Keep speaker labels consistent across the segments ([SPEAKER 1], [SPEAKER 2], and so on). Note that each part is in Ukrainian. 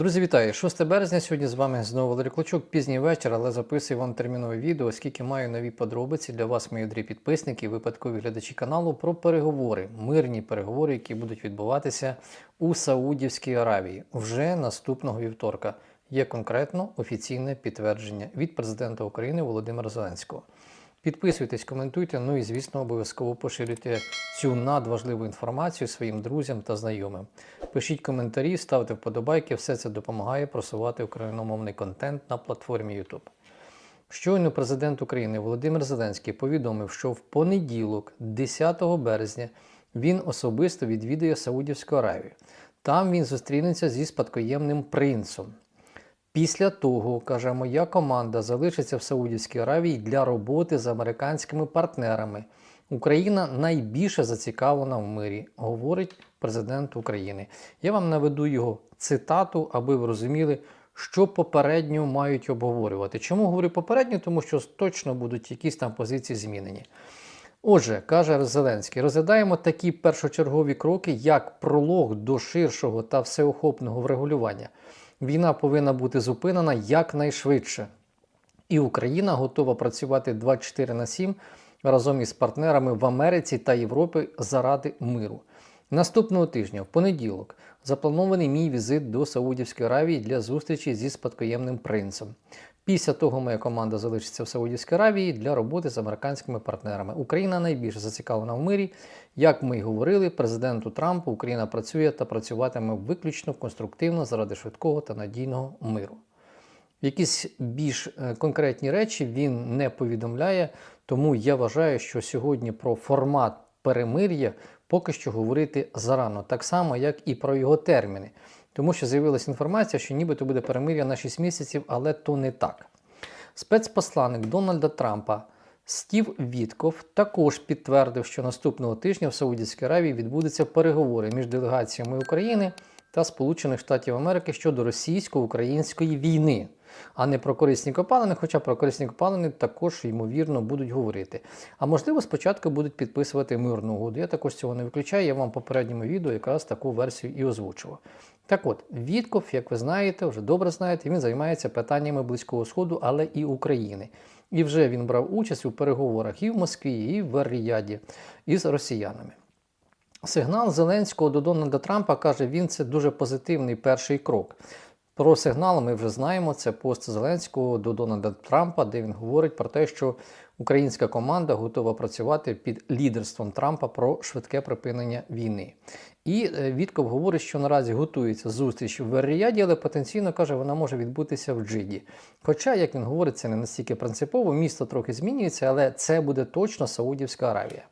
[SPEAKER 1] Друзі, вітаю! 6 березня. Сьогодні з вами знову Валерій Клочок. Пізній вечір, але записую вам термінове відео, оскільки маю нові подробиці для вас, мої дорі підписники, випадкові глядачі каналу про переговори, мирні переговори, які будуть відбуватися у Саудівській Аравії вже наступного вівторка. Є конкретно офіційне підтвердження від президента України Володимира Зеленського. Підписуйтесь, коментуйте, ну і звісно, обов'язково поширюйте цю надважливу інформацію своїм друзям та знайомим. Пишіть коментарі, ставте вподобайки, все це допомагає просувати україномовний контент на платформі YouTube. Щойно президент України Володимир Зеленський повідомив, що в понеділок, 10 березня, він особисто відвідує Саудівську Аравію. Там він зустрінеться зі спадкоємним принцем. Після того, каже, моя команда залишиться в Саудівській Аравії для роботи з американськими партнерами. Україна найбільше зацікавлена в мирі, говорить президент України. Я вам наведу його цитату, аби ви розуміли, що попередньо мають обговорювати. Чому говорю попередньо? Тому що точно будуть якісь там позиції змінені. Отже, каже Зеленський, розглядаємо такі першочергові кроки, як пролог до ширшого та всеохопного врегулювання. Війна повинна бути зупинена якнайшвидше. І Україна готова працювати 24 на 7 разом із партнерами в Америці та Європі заради миру. Наступного тижня, в понеділок, запланований мій візит до Саудівської Аравії для зустрічі зі спадкоємним принцем. Після того моя команда залишиться в Саудівській Аравії для роботи з американськими партнерами. Україна найбільше зацікавлена в мирі. Як ми й говорили, президенту Трампу Україна працює та працюватиме виключно конструктивно заради швидкого та надійного миру. Якісь більш е, конкретні речі він не повідомляє, тому я вважаю, що сьогодні про формат перемир'я поки що говорити зарано, так само, як і про його терміни. Тому що з'явилася інформація, що нібито буде перемир'я на 6 місяців, але то не так. Спецпосланник Дональда Трампа Стів Вітков також підтвердив, що наступного тижня в Саудівській Аравії відбудуться переговори між делегаціями України та Сполучених Штатів Америки щодо російсько-української війни, а не про корисні копалини, хоча про корисні копалини також, ймовірно, будуть говорити. А можливо, спочатку будуть підписувати мирну угоду. Я також цього не виключаю. Я вам в попередньому відео якраз таку версію і озвучував. Так от, Вітков, як ви знаєте, вже добре знаєте, він займається питаннями Близького Сходу, але і України. І вже він брав участь у переговорах і в Москві, і в Ріяді із росіянами. Сигнал Зеленського до Дональда Трампа каже, він це дуже позитивний перший крок. Про сигнал ми вже знаємо. Це пост Зеленського до Дональда Трампа, де він говорить про те, що українська команда готова працювати під лідерством Трампа про швидке припинення війни. І е, Вітков говорить, що наразі готується зустріч в Ріяді, але потенційно каже, вона може відбутися в Джиді. Хоча, як він говорить, це не настільки принципово, місто трохи змінюється, але це буде точно Саудівська Аравія.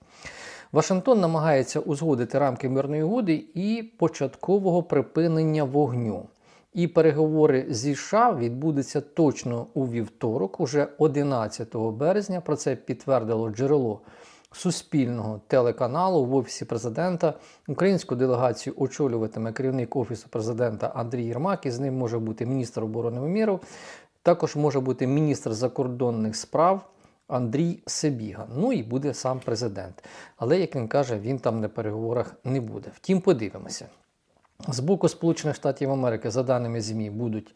[SPEAKER 1] Вашингтон намагається узгодити рамки мирної угоди і початкового припинення вогню. І переговори зі США відбудуться точно у вівторок, уже 11 березня. Про це підтвердило джерело суспільного телеканалу в офісі президента. Українську делегацію очолюватиме керівник офісу президента Андрій Єрмак. І з ним може бути міністр оборони Міров, також може бути міністр закордонних справ. Андрій Себіга, ну і буде сам президент. Але, як він каже, він там на переговорах не буде. Втім, подивимося. З боку Сполучених Штатів Америки, за даними ЗМІ, будуть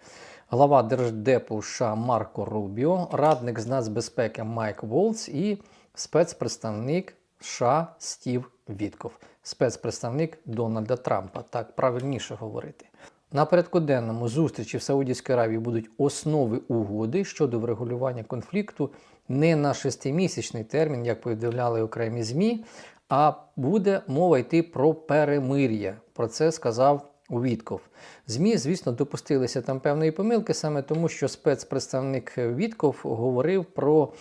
[SPEAKER 1] глава Держдепу США Марко Рубіо, радник з нацбезпеки Майк Волц і спецпредставник США Стів Вітков, спецпредставник Дональда Трампа. Так правильніше говорити. На порядку денному зустрічі в Саудівській Аравії будуть основи угоди щодо врегулювання конфлікту не на шестимісячний термін, як повідомляли окремі ЗМІ, а буде мова йти про перемир'я. Про це сказав Вітков. ЗМІ, звісно, допустилися там певної помилки, саме тому, що спецпредставник Вітков говорив про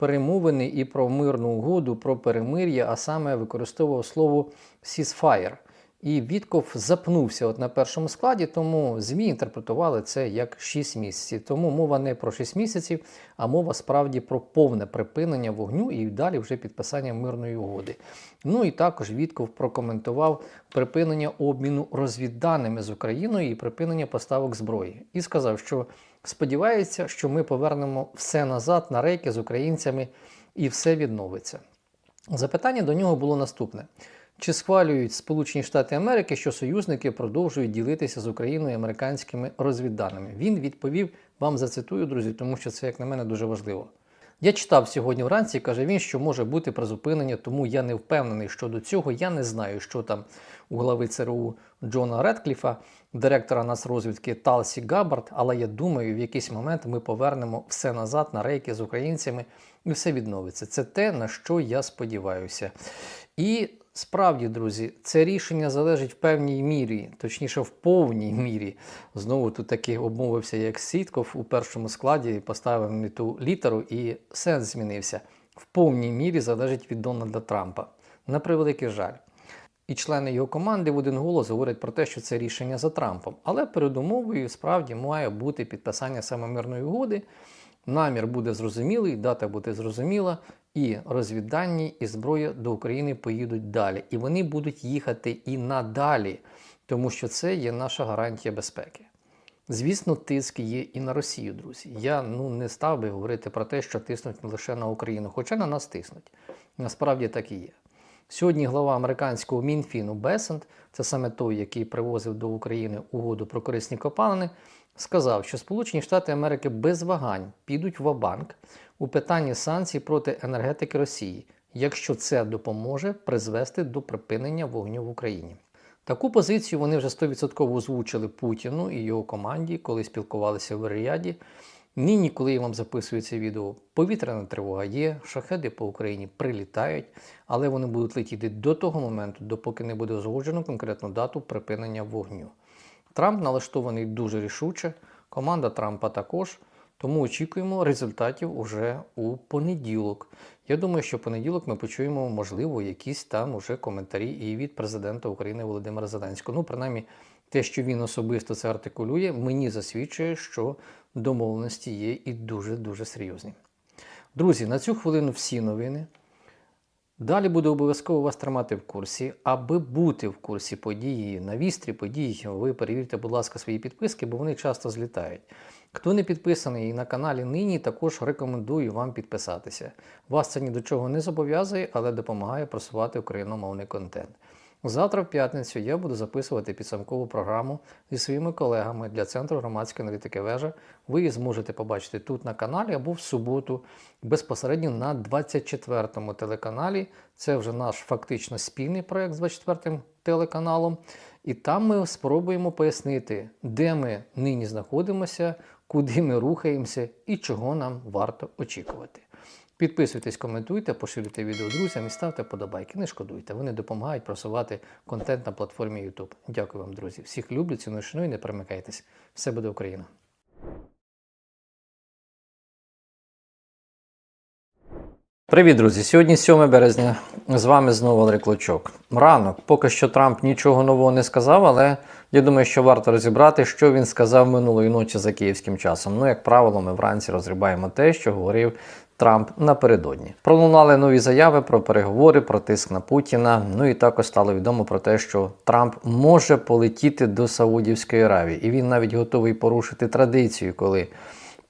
[SPEAKER 1] перемовини і про мирну угоду, про перемир'я, а саме використовував слово «ceasefire». І Вітков запнувся от на першому складі, тому ЗМІ інтерпретували це як 6 місяців. Тому мова не про 6 місяців, а мова справді про повне припинення вогню і далі вже підписання мирної угоди. Ну і також Вітков прокоментував припинення обміну розвідданими з Україною і припинення поставок зброї. І сказав, що сподівається, що ми повернемо все назад на рейки з українцями і все відновиться. Запитання до нього було наступне. Чи схвалюють Сполучені Штати Америки, що союзники продовжують ділитися з Україною американськими розвідданими? Він відповів вам зацитую, друзі, тому що це, як на мене, дуже важливо. Я читав сьогодні вранці, каже він, що може бути призупинення, тому я не впевнений щодо цього. Я не знаю, що там у голови ЦРУ Джона Редкліфа, директора нацрозвідки Талсі Габбард, але я думаю, в якийсь момент ми повернемо все назад на рейки з українцями і все відновиться. Це те, на що я сподіваюся. І Справді, друзі, це рішення залежить в певній мірі, точніше, в повній мірі. Знову тут таки обмовився як Сітков у першому складі, поставив не ту літеру, і сенс змінився. В повній мірі залежить від Дональда Трампа. На превеликий жаль. І члени його команди в один голос говорять про те, що це рішення за Трампом. Але передумовою справді має бути підписання саме мирної угоди. Намір буде зрозумілий, дата буде зрозуміла, і розвіддані, і зброя до України поїдуть далі. І вони будуть їхати і надалі, тому що це є наша гарантія безпеки. Звісно, тиск є і на Росію, друзі. Я ну не став би говорити про те, що тиснуть лише на Україну, хоча на нас тиснуть. Насправді так і є. Сьогодні глава американського Мінфіну Бесент, це саме той, який привозив до України угоду про корисні копалини, сказав, що Сполучені Штати Америки без вагань підуть в банк у питанні санкцій проти енергетики Росії, якщо це допоможе призвести до припинення вогню в Україні. Таку позицію вони вже 100% озвучили Путіну і його команді, коли спілкувалися в Ріаді. Нині, коли я вам записую це відео, повітряна тривога є, шахеди по Україні прилітають, але вони будуть летіти до того моменту, допоки не буде узгоджено конкретну дату припинення вогню. Трамп налаштований дуже рішуче, команда Трампа також. Тому очікуємо результатів уже у понеділок. Я думаю, що в понеділок ми почуємо, можливо, якісь там уже коментарі і від президента України Володимира Зеленського. Ну, принаймні, те, що він особисто це артикулює, мені засвідчує, що домовленості є і дуже-дуже серйозні. Друзі, на цю хвилину всі новини. Далі буду обов'язково вас тримати в курсі. Аби бути в курсі події, на вістрі подій, ви перевірте, будь ласка, свої підписки, бо вони часто злітають. Хто не підписаний на каналі нині, також рекомендую вам підписатися. Вас це ні до чого не зобов'язує, але допомагає просувати україномовний контент. Завтра, в п'ятницю, я буду записувати підсумкову програму зі своїми колегами для Центру громадської аналітики вежа. Ви її зможете побачити тут на каналі або в суботу, безпосередньо на 24-му телеканалі. Це вже наш фактично спільний проект з 24-м телеканалом. І там ми спробуємо пояснити, де ми нині знаходимося, куди ми рухаємося і чого нам варто очікувати. Підписуйтесь, коментуйте, поширюйте відео друзям і ставте подобайки. Не шкодуйте, вони допомагають просувати контент на платформі YouTube. Дякую вам, друзі. Всіх люблю, ціную, шаную, не перемикайтесь. Все буде Україна! Привіт, друзі! Сьогодні 7 березня. З вами знову Андрій Клочок. Ранок, поки що Трамп нічого нового не сказав, але я думаю, що варто розібрати, що він сказав минулої ночі за київським часом. Ну, як правило, ми вранці розрібаємо те, що говорив Трамп напередодні. Пролунали нові заяви про переговори, про тиск на Путіна. Ну і також стало відомо про те, що Трамп може полетіти до Саудівської Аравії, і він навіть готовий порушити традицію, коли.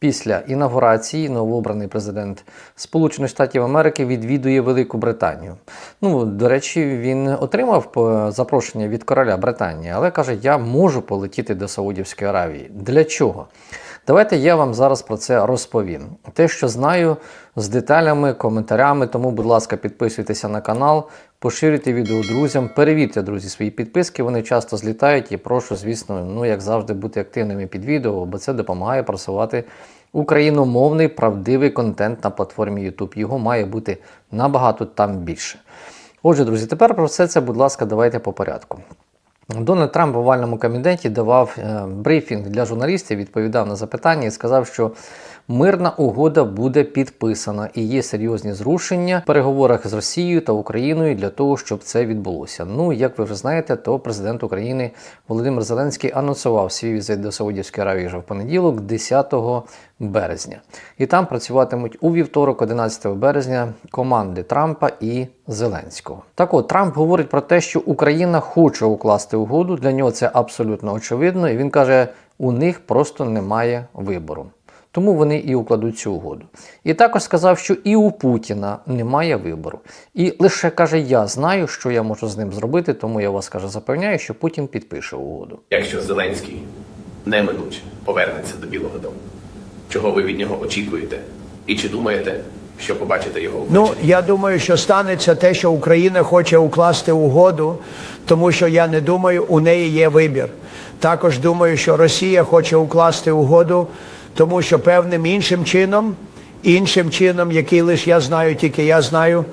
[SPEAKER 1] Після інаугурації новообраний президент Сполучених Штатів Америки відвідує Велику Британію. Ну, до речі, він отримав запрошення від короля Британії, але каже, я можу полетіти до Саудівської Аравії. Для чого? Давайте я вам зараз про це розповім. Те, що знаю, з деталями, коментарями, тому, будь ласка, підписуйтеся на канал, поширюйте відео друзям, перевірте, друзі, свої підписки, вони часто злітають і прошу, звісно, ну, як завжди, бути активними під відео, бо це допомагає просувати україномовний правдивий контент на платформі YouTube. Його має бути набагато там більше. Отже, друзі, тепер про все це, будь ласка, давайте по порядку. Дональд Трамп в овальному комітеті давав е, брифінг для журналістів, відповідав на запитання і сказав, що мирна угода буде підписана і є серйозні зрушення в переговорах з Росією та Україною для того, щоб це відбулося. Ну, як ви вже знаєте, то президент України Володимир Зеленський анонсував свій візит до Саудівської Аравії вже в понеділок, 10 березня. І там працюватимуть у вівторок, 11 березня, команди Трампа і Зеленського. Так от Трамп говорить про те, що Україна хоче укласти угоду. Для нього це абсолютно очевидно. І він каже, у них просто немає вибору. Тому вони і укладуть цю угоду. І також сказав, що і у Путіна немає вибору. І лише каже: Я знаю, що я можу з ним зробити, тому я вас каже, запевняю, що Путін підпише угоду.
[SPEAKER 2] якщо Зеленський неминуче повернеться до Білого Дому? Чого ви від нього очікуєте? І чи думаєте, що побачите його
[SPEAKER 3] Ну, я думаю, що станеться те, що Україна хоче укласти угоду, тому що я не думаю, у неї є вибір. Також думаю, що Росія хоче укласти угоду, тому що певним іншим чином, іншим чином, який лише я знаю, тільки я знаю,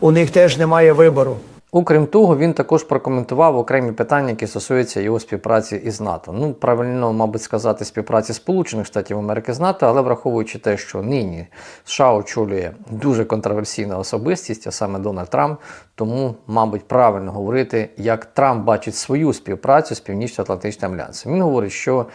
[SPEAKER 3] у них теж немає вибору.
[SPEAKER 1] Окрім того, він також прокоментував окремі питання, які стосуються його співпраці із НАТО. Ну, правильно, мабуть, сказати, співпраці Сполучених Штатів Америки з НАТО, але враховуючи те, що нині США очолює дуже контроверсійна особистість, а саме Дональд Трамп, тому, мабуть, правильно говорити, як Трамп бачить свою співпрацю з Північно-Атлантичним альянсом. Він говорить, що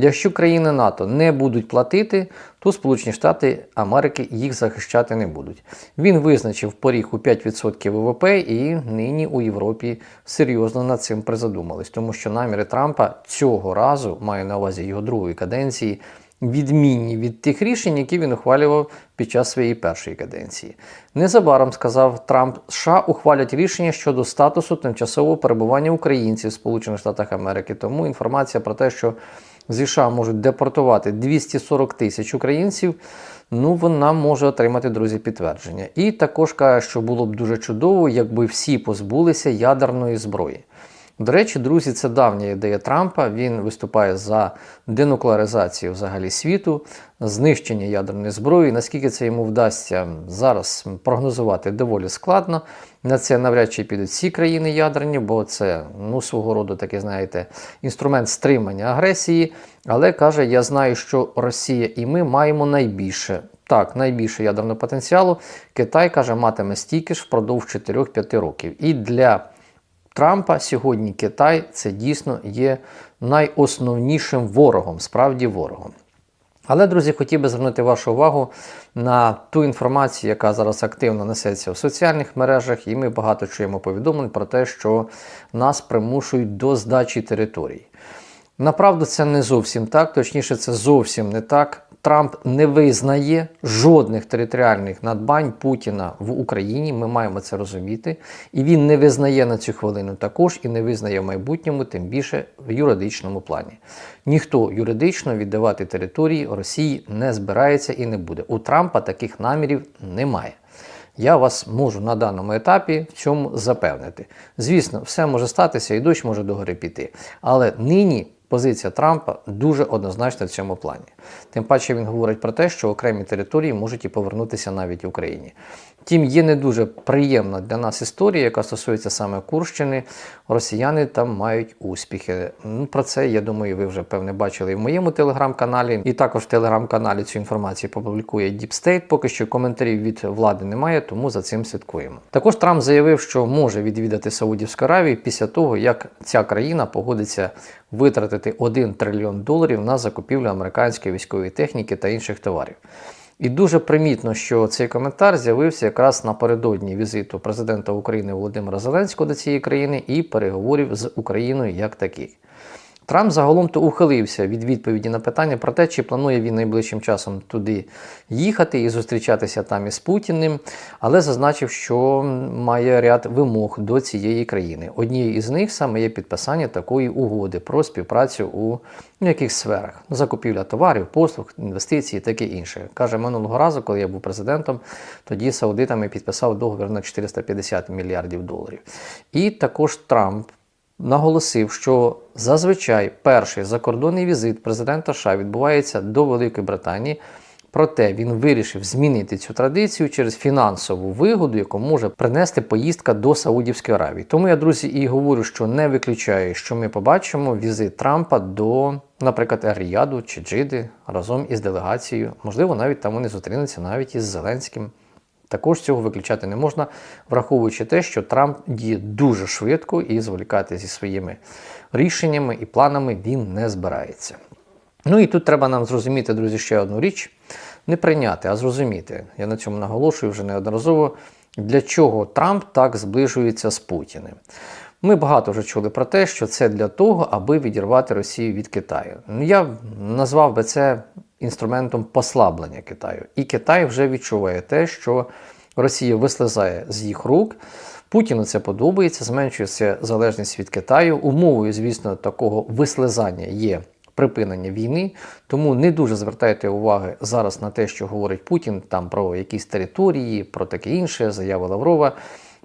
[SPEAKER 1] Якщо країни НАТО не будуть платити, то Сполучені Штати Америки їх захищати не будуть. Він визначив поріг у 5% ВВП, і нині у Європі серйозно над цим призадумались, тому що наміри Трампа цього разу маю на увазі його другої каденції. Відмінні від тих рішень, які він ухвалював під час своєї першої каденції. Незабаром сказав Трамп, США ухвалять рішення щодо статусу тимчасового перебування українців в Сполучених Штатах Америки. Тому інформація про те, що зі США можуть депортувати 240 тисяч українців, ну вона може отримати, друзі, підтвердження. І також каже, що було б дуже чудово, якби всі позбулися ядерної зброї. До речі, друзі, це давня ідея Трампа. Він виступає за денуклеаризацію взагалі світу, знищення ядерної зброї. Наскільки це йому вдасться зараз прогнозувати доволі складно. На це навряд чи підуть всі країни ядерні, бо це ну, свого роду такий, знаєте, інструмент стримання агресії. Але каже, я знаю, що Росія і ми маємо найбільше. Так, найбільше ядерного потенціалу. Китай каже, матиме стільки ж впродовж 4-5 років. І для Трампа сьогодні Китай це дійсно є найосновнішим ворогом, справді ворогом. Але, друзі, хотів би звернути вашу увагу на ту інформацію, яка зараз активно несеться в соціальних мережах, і ми багато чуємо повідомлень про те, що нас примушують до здачі територій. Направду, це не зовсім так, точніше, це зовсім не так. Трамп не визнає жодних територіальних надбань Путіна в Україні. Ми маємо це розуміти. І він не визнає на цю хвилину також і не визнає в майбутньому, тим більше в юридичному плані. Ніхто юридично віддавати території Росії не збирається і не буде. У Трампа таких намірів немає. Я вас можу на даному етапі в цьому запевнити. Звісно, все може статися і дощ може догори піти. Але нині позиція Трампа дуже однозначна в цьому плані. Тим паче він говорить про те, що окремі території можуть і повернутися навіть Україні. Втім, є не дуже приємна для нас історія, яка стосується саме Курщини. Росіяни там мають успіхи. Ну, Про це, я думаю, ви вже певне бачили і в моєму телеграм-каналі. І також в телеграм-каналі цю інформацію публікує State. Поки що коментарів від влади немає, тому за цим слідкуємо. Також Трамп заявив, що може відвідати Саудівську Аравію після того, як ця країна погодиться витратити 1 трильйон доларів на закупівлю американської військової техніки та інших товарів. І дуже примітно, що цей коментар з'явився якраз напередодні візиту президента України Володимира Зеленського до цієї країни і переговорів з Україною як таких. Трамп загалом то ухилився від відповіді на питання про те, чи планує він найближчим часом туди їхати і зустрічатися там із Путіним, але зазначив, що має ряд вимог до цієї країни. Однією із них саме є підписання такої угоди про співпрацю у яких сферах закупівля товарів, послуг, інвестицій, таке інше. Каже, минулого разу, коли я був президентом, тоді саудитами підписав договір на 450 мільярдів доларів. І також Трамп наголосив, що зазвичай перший закордонний візит президента США відбувається до Великої Британії. Проте він вирішив змінити цю традицію через фінансову вигоду, яку може принести поїздка до Саудівської Аравії. Тому я, друзі, і говорю, що не виключаю, що ми побачимо візит Трампа до, наприклад, Ер-Ріяду чи Джиди разом із делегацією. Можливо, навіть там вони зустрінуться навіть із Зеленським. Також цього виключати не можна, враховуючи те, що Трамп діє дуже швидко і зволікати зі своїми рішеннями і планами він не збирається. Ну і тут треба нам зрозуміти, друзі, ще одну річ: не прийняти, а зрозуміти. Я на цьому наголошую вже неодноразово, для чого Трамп так зближується з Путіним. Ми багато вже чули про те, що це для того, аби відірвати Росію від Китаю. Я назвав би це інструментом послаблення Китаю. І Китай вже відчуває те, що Росія вислизає з їх рук. Путіну це подобається, зменшується залежність від Китаю. Умовою, звісно, такого вислизання є припинення війни. Тому не дуже звертайте уваги зараз на те, що говорить Путін там про якісь території, про таке інше, заяви Лаврова.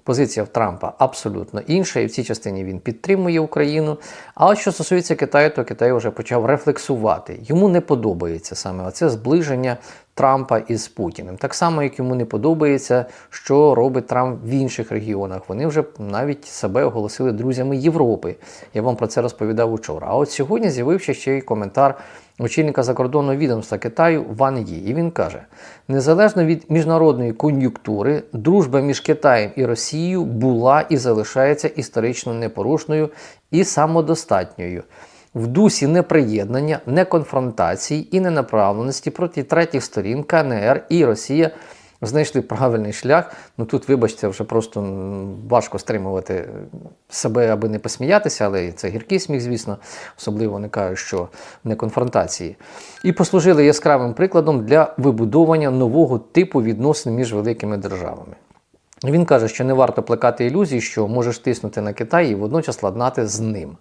[SPEAKER 1] Позиція в Трампа абсолютно інша, і в цій частині він підтримує Україну. А от що стосується Китаю, то Китай вже почав рефлексувати. Йому не подобається саме оце зближення Трампа із Путіним. Так само, як йому не подобається, що робить Трамп в інших регіонах. Вони вже навіть себе оголосили друзями Європи. Я вам про це розповідав учора. А от сьогодні з'явився ще й коментар очільника закордонного відомства Китаю Ван Ї. І він каже: незалежно від міжнародної кон'юнктури, дружба між Китаєм і Росією була і залишається історично непорушною і самодостатньою. В дусі неприєднання, неконфронтації і ненаправленості проти третіх сторін КНР і Росія знайшли правильний шлях. Ну тут, вибачте, вже просто важко стримувати себе, аби не посміятися, але це гіркий сміх, звісно, особливо вони кажуть, що не конфронтації. І послужили яскравим прикладом для вибудовування нового типу відносин між великими державами. Він каже, що не варто плекати ілюзій, що можеш тиснути на Китай і водночас ладнати з ним.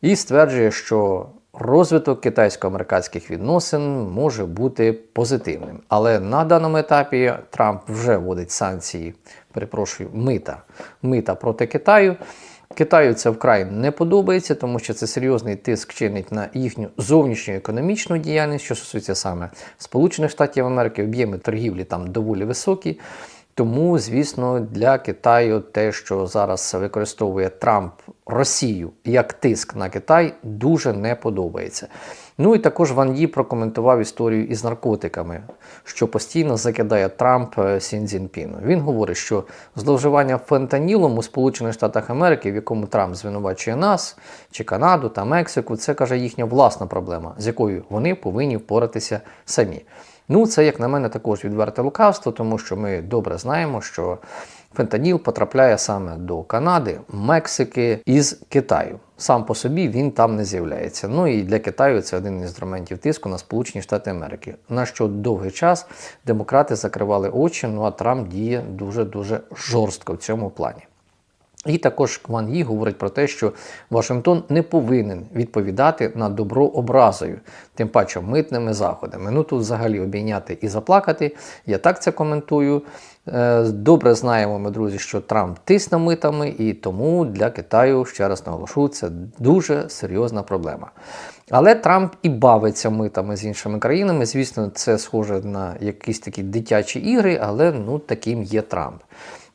[SPEAKER 1] І стверджує, що розвиток китайсько-американських відносин може бути позитивним. Але на даному етапі Трамп вже вводить санкції, перепрошую, мита, мита проти Китаю. Китаю це вкрай не подобається, тому що це серйозний тиск чинить на їхню зовнішню економічну діяльність, що стосується саме Сполучених Штатів Америки, об'єми торгівлі там доволі високі. Тому, звісно, для Китаю те, що зараз використовує Трамп Росію як тиск на Китай, дуже не подобається. Ну і також Ван Ї прокоментував історію із наркотиками, що постійно закидає Трамп е, Сін Цзіньпіну. Він говорить, що зловживання фентанілом у Сполучених Штатах Америки, в якому Трамп звинувачує нас, чи Канаду та Мексику, це каже їхня власна проблема, з якою вони повинні впоратися самі. Ну, це, як на мене, також відверте лукавство, тому що ми добре знаємо, що фентаніл потрапляє саме до Канади, Мексики із Китаю. Сам по собі він там не з'являється. Ну і для Китаю це один із інструментів тиску на Сполучені Штати Америки. На що довгий час демократи закривали очі, ну а Трамп діє дуже-дуже жорстко в цьому плані. І також Кван Ї говорить про те, що Вашингтон не повинен відповідати на добро образою, тим паче митними заходами. Ну тут взагалі обійняти і заплакати. Я так це коментую. Е, Добре знаємо ми, друзі, що Трамп тисне митами, і тому для Китаю, ще раз наголошу, це дуже серйозна проблема. Але Трамп і бавиться митами з іншими країнами. Звісно, це схоже на якісь такі дитячі ігри, але ну таким є Трамп.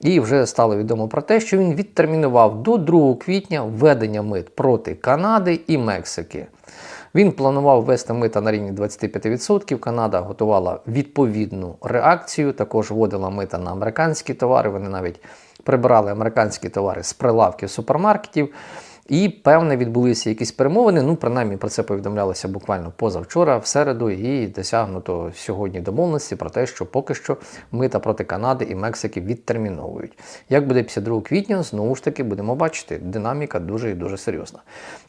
[SPEAKER 1] І вже стало відомо про те, що він відтермінував до 2 квітня введення мит проти Канади і Мексики. Він планував ввести мита на рівні 25%. Канада готувала відповідну реакцію, також вводила мита на американські товари. Вони навіть прибирали американські товари з прилавків супермаркетів. І певне відбулися якісь перемовини. Ну, принаймні про це повідомлялося буквально позавчора, в середу, і досягнуто сьогодні домовленості про те, що поки що мита проти Канади і Мексики відтерміновують. Як буде 52 квітня, знову ж таки будемо бачити. Динаміка дуже і дуже серйозна.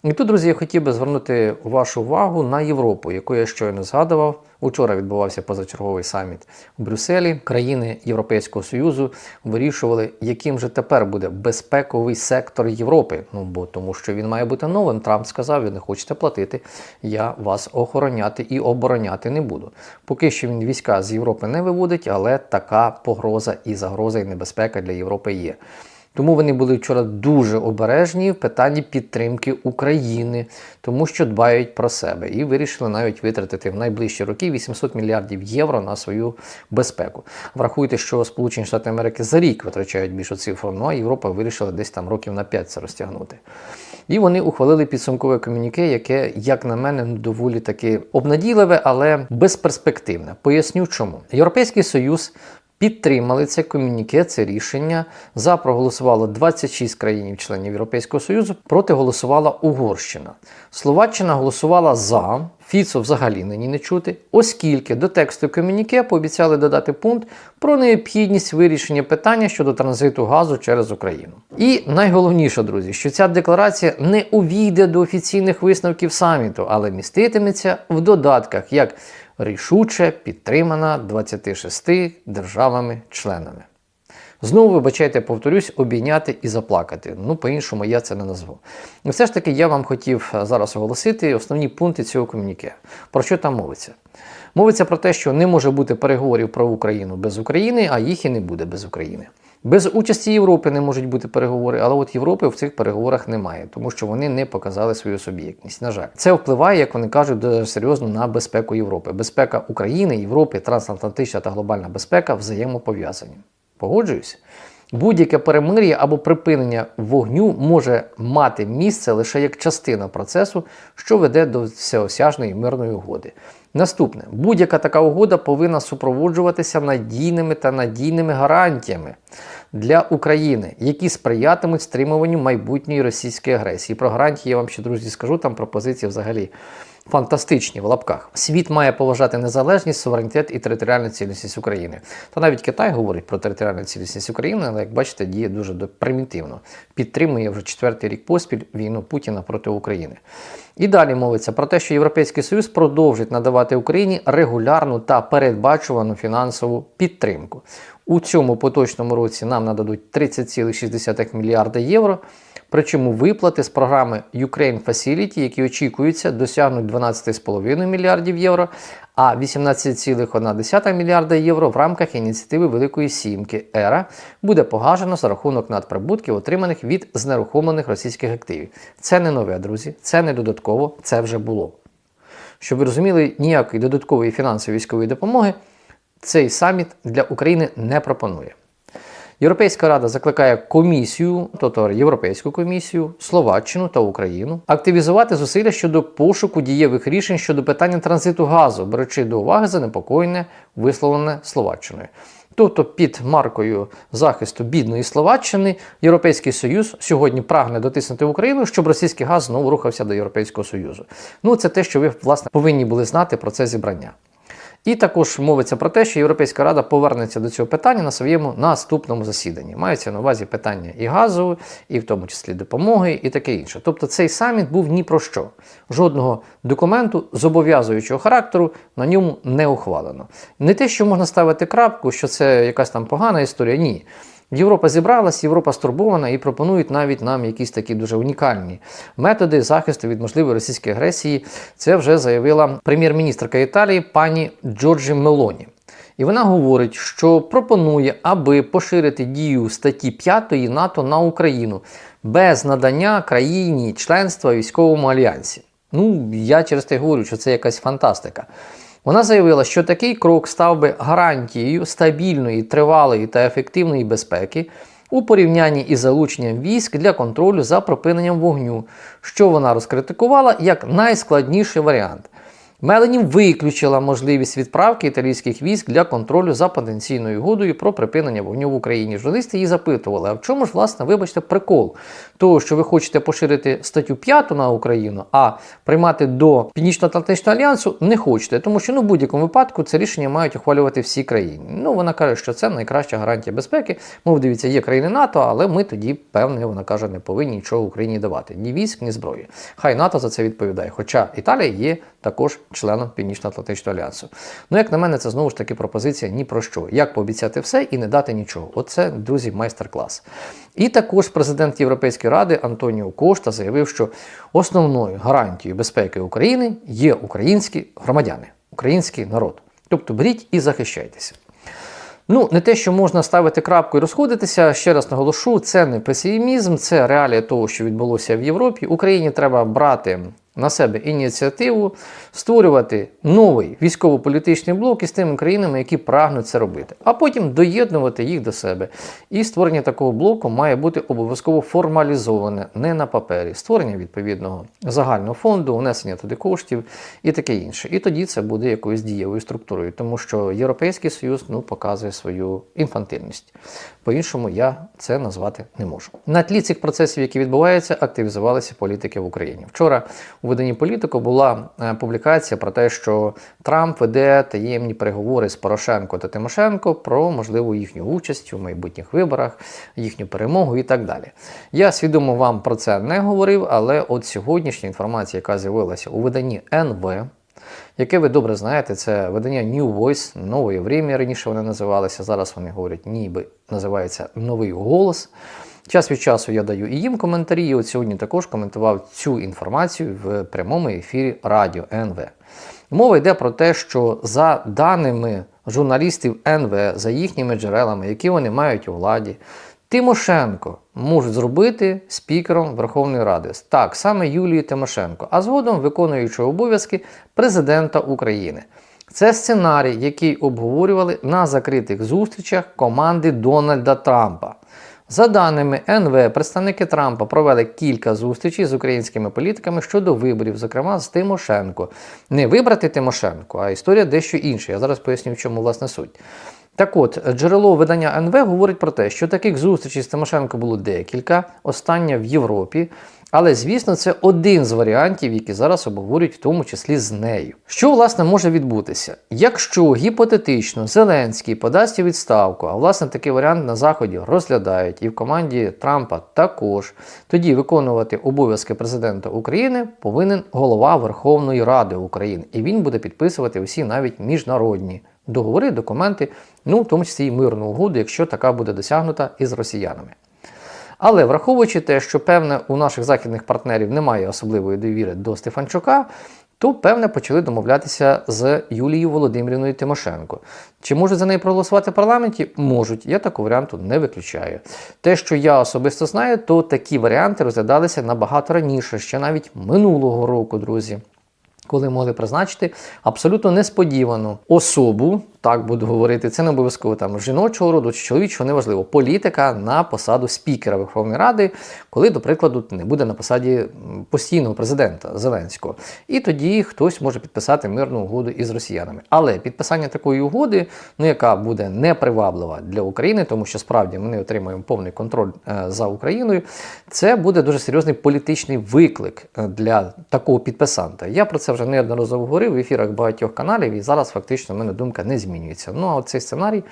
[SPEAKER 1] І тут, друзі, я хотів би звернути вашу увагу на Європу, яку я щойно згадував. Учора відбувався позачерговий саміт у Брюсселі. Країни Європейського Союзу вирішували, яким же тепер буде безпековий сектор Європи. Ну бо тому, що він має бути новим. Трамп сказав: ви не хочете платити, я вас охороняти і обороняти не буду. Поки що він війська з Європи не виводить, але така погроза і загроза, і небезпека для Європи є. Тому вони були вчора дуже обережні в питанні підтримки України, тому що дбають про себе і вирішили навіть витратити в найближчі роки 800 мільярдів євро на свою безпеку. Врахуйте, що Сполучені Штати Америки за рік витрачають більшу цифру, ну а Європа вирішила десь там років на 5 це розтягнути. І вони ухвалили підсумкове комюніке, яке, як на мене, ну, доволі таки обнадійливе, але безперспективне. Поясню чому. Європейський Союз підтримали це комюніке, це рішення. За проголосувало 26 країн-членів Європейського Союзу, проти голосувала Угорщина. Словаччина голосувала за, Фіцо взагалі нині не чути, оскільки до тексту комюніке пообіцяли додати пункт про необхідність вирішення питання щодо транзиту газу через Україну. І найголовніше, друзі, що ця декларація не увійде до офіційних висновків саміту, але міститиметься в додатках як рішуче підтримана 26 державами-членами. Знову, вибачайте, повторюсь, обійняти і заплакати. Ну, по-іншому я це не назву. І все ж таки я вам хотів е, зараз оголосити основні пункти цього комюніке. Про що там мовиться? Мовиться про те, що не може бути переговорів про Україну без України, а їх і не буде без України. Без участі Європи не можуть бути переговори, але от Європи в цих переговорах немає, тому що вони не показали свою суб'єктність. На жаль, це впливає, як вони кажуть, дуже серйозно на безпеку Європи. Безпека України, Європи, трансатлантична та глобальна безпека взаємопов'язані. Погоджуюсь. Будь-яке перемир'я або припинення вогню може мати місце лише як частина процесу, що веде до всеосяжної мирної угоди. Наступне, будь-яка така угода повинна супроводжуватися надійними та надійними гарантіями для України, які сприятимуть стримуванню майбутньої російської агресії. Про гарантії я вам ще друзі скажу, там пропозиції взагалі фантастичні в лапках. Світ має поважати незалежність, суверенітет і територіальну цілісність України. Та навіть Китай говорить про територіальну цілісність України, але як бачите, діє дуже примітивно. Підтримує вже четвертий рік поспіль війну Путіна проти України. І далі мовиться про те, що Європейський Союз продовжить надавати Україні регулярну та передбачувану фінансову підтримку. У цьому поточному році нам нададуть 30,6 мільярда євро. Причому виплати з програми Ukraine Facility, які очікуються, досягнуть 12,5 мільярдів євро, а 18,1 мільярда євро в рамках ініціативи Великої Сімки ЕРА буде погашено за рахунок надприбутків, отриманих від знерухомлених російських активів. Це не нове, друзі, це не додатково, це вже було. Щоб ви розуміли, ніякої додаткової фінансової військової допомоги цей саміт для України не пропонує. Європейська рада закликає комісію, тобто Європейську комісію, Словаччину та Україну активізувати зусилля щодо пошуку дієвих рішень щодо питання транзиту газу, беручи до уваги занепокоєння, висловлене Словаччиною. Тобто під маркою захисту бідної Словаччини Європейський Союз сьогодні прагне дотиснути Україну, щоб російський газ знову рухався до Європейського Союзу. Ну це те, що ви власне повинні були знати про це зібрання. І також мовиться про те, що Європейська Рада повернеться до цього питання на своєму наступному засіданні. Мається на увазі питання і газу, і в тому числі допомоги, і таке інше. Тобто цей саміт був ні про що. Жодного документу зобов'язуючого характеру на ньому не ухвалено. Не те, що можна ставити крапку, що це якась там погана історія, ні. Європа зібралась, Європа стурбована і пропонують навіть нам якісь такі дуже унікальні методи захисту від можливої російської агресії. Це вже заявила прем'єр-міністрка Італії пані Джорджі Мелоні. І вона говорить, що пропонує, аби поширити дію статті 5 НАТО на Україну без надання країні членства військовому альянсі. Ну, я через те говорю, що це якась фантастика. Вона заявила, що такий крок став би гарантією стабільної, тривалої та ефективної безпеки у порівнянні із залученням військ для контролю за припиненням вогню, що вона розкритикувала як найскладніший варіант. Мелені виключила можливість відправки італійських військ для контролю за потенційною угодою про припинення вогню в Україні. Журналісти її запитували, а в чому ж, власне, вибачте, прикол того, що ви хочете поширити статтю 5 на Україну, а приймати до Північно-Атлантичного альянсу не хочете, тому що ну, в будь-якому випадку це рішення мають ухвалювати всі країни. Ну, вона каже, що це найкраща гарантія безпеки. Мов дивіться, є країни НАТО, але ми тоді, певне, вона каже, не повинні нічого Україні давати. Ні військ, ні зброї. Хай НАТО за це відповідає. Хоча Італія є також членом Північно-Атлантичного альянсу. Ну, як на мене, це знову ж таки пропозиція ні про що. Як пообіцяти все і не дати нічого. Оце, друзі, майстер-клас. І також президент Європейської ради Антоніо Кошта заявив, що основною гарантією безпеки України є українські громадяни, український народ. Тобто беріть і захищайтеся. Ну, не те, що можна ставити крапку і розходитися. Ще раз наголошу, це не песимізм, це реалія того, що відбулося в Європі. Україні треба брати на себе ініціативу, створювати новий військово-політичний блок із тими країнами, які прагнуть це робити, а потім доєднувати їх до себе. І створення такого блоку має бути обов'язково формалізоване, не на папері. Створення відповідного загального фонду, внесення туди коштів і таке інше. І тоді це буде якоюсь дієвою структурою, тому що Європейський Союз ну, показує свою інфантильність. По-іншому я це назвати не можу. На тлі цих процесів, які відбуваються, активізувалися політики в Україні. Вчора у виданні політику була е, публікація про те, що Трамп веде таємні переговори з Порошенко та Тимошенко про можливу їхню участь у майбутніх виборах, їхню перемогу і так далі. Я свідомо вам про це не говорив, але от сьогоднішня інформація, яка з'явилася у виданні НВ, яке ви добре знаєте, це видання New Voice, нове время раніше вони називалися. Зараз вони говорять, ніби називається Новий голос. Час від часу я даю і їм коментарі. І от сьогодні також коментував цю інформацію в прямому ефірі Радіо НВ. Мова йде про те, що за даними журналістів НВ, за їхніми джерелами, які вони мають у владі, Тимошенко можуть зробити спікером Верховної Ради. Так, саме Юлію Тимошенко, а згодом виконуючого обов'язки президента України. Це сценарій, який обговорювали на закритих зустрічах команди Дональда Трампа. За даними НВ, представники Трампа провели кілька зустрічей з українськими політиками щодо виборів, зокрема з Тимошенко. Не вибрати Тимошенко, а історія дещо інша. Я зараз поясню, в чому власне суть. Так от, джерело видання НВ говорить про те, що таких зустрічей з Тимошенко було декілька, остання в Європі. Але, звісно, це один з варіантів, які зараз обговорюють, в тому числі з нею. Що власне може відбутися? Якщо гіпотетично Зеленський подасть відставку, а власне такий варіант на заході розглядають, і в команді Трампа також, тоді виконувати обов'язки президента України повинен голова Верховної Ради України, і він буде підписувати усі навіть міжнародні договори, документи, ну в тому числі і мирну угоду, якщо така буде досягнута із росіянами. Але враховуючи те, що певне у наших західних партнерів немає особливої довіри до Стефанчука, то певне почали домовлятися з Юлією Володимирівною Тимошенко. Чи можуть за неї проголосувати в парламенті? Можуть. Я такого варіанту не виключаю. Те, що я особисто знаю, то такі варіанти розглядалися набагато раніше, ще навіть минулого року, друзі. Коли могли призначити абсолютно несподівану особу, так буду говорити, це не обов'язково там жіночого роду чи чоловічого, неважливо, політика на посаду спікера Верховної Ради, коли, до прикладу, не буде на посаді постійного президента Зеленського. І тоді хтось може підписати мирну угоду із росіянами. Але підписання такої угоди, ну яка буде неприваблива для України, тому що справді ми не отримаємо повний контроль е, за Україною, це буде дуже серйозний політичний виклик е, для такого підписанта. Я про це вже неодноразово говорив в ефірах багатьох каналів, і зараз фактично мене думка не змінюється. Ну а цей сценарій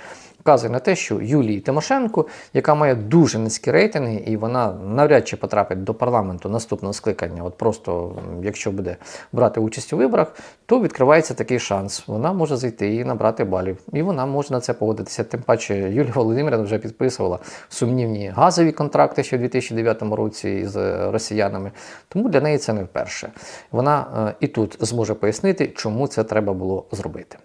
[SPEAKER 1] вказує на те, що Юлії Тимошенко, яка має дуже низькі рейтинги, і вона навряд чи потрапить до парламенту наступного скликання. От просто якщо буде брати участь у виборах, то відкривається такий шанс. Вона може зайти і набрати балів, і вона може на це погодитися. Тим паче Юлія Володимирівна вже підписувала сумнівні газові контракти ще в 2009 році з росіянами. Тому для неї це не вперше. Вона е, і тут зможе пояснити, чому це треба було зробити.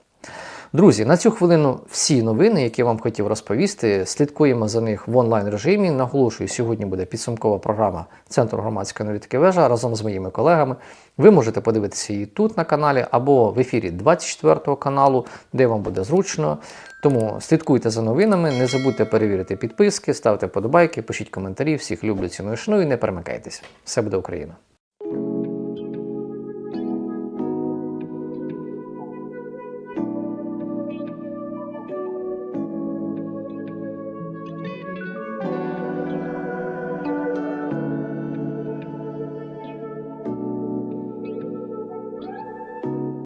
[SPEAKER 1] Друзі, на цю хвилину всі новини, які я вам хотів розповісти, слідкуємо за них в онлайн режимі. Наголошую, сьогодні буде підсумкова програма Центру громадської аналітики вежа разом з моїми колегами. Ви можете подивитися її тут на каналі або в ефірі 24 каналу, де вам буде зручно. Тому слідкуйте за новинами, не забудьте перевірити підписки, ставте подобайки, пишіть коментарі. Всіх люблю, ціную, шаную і не перемикайтеся. Все буде Україна!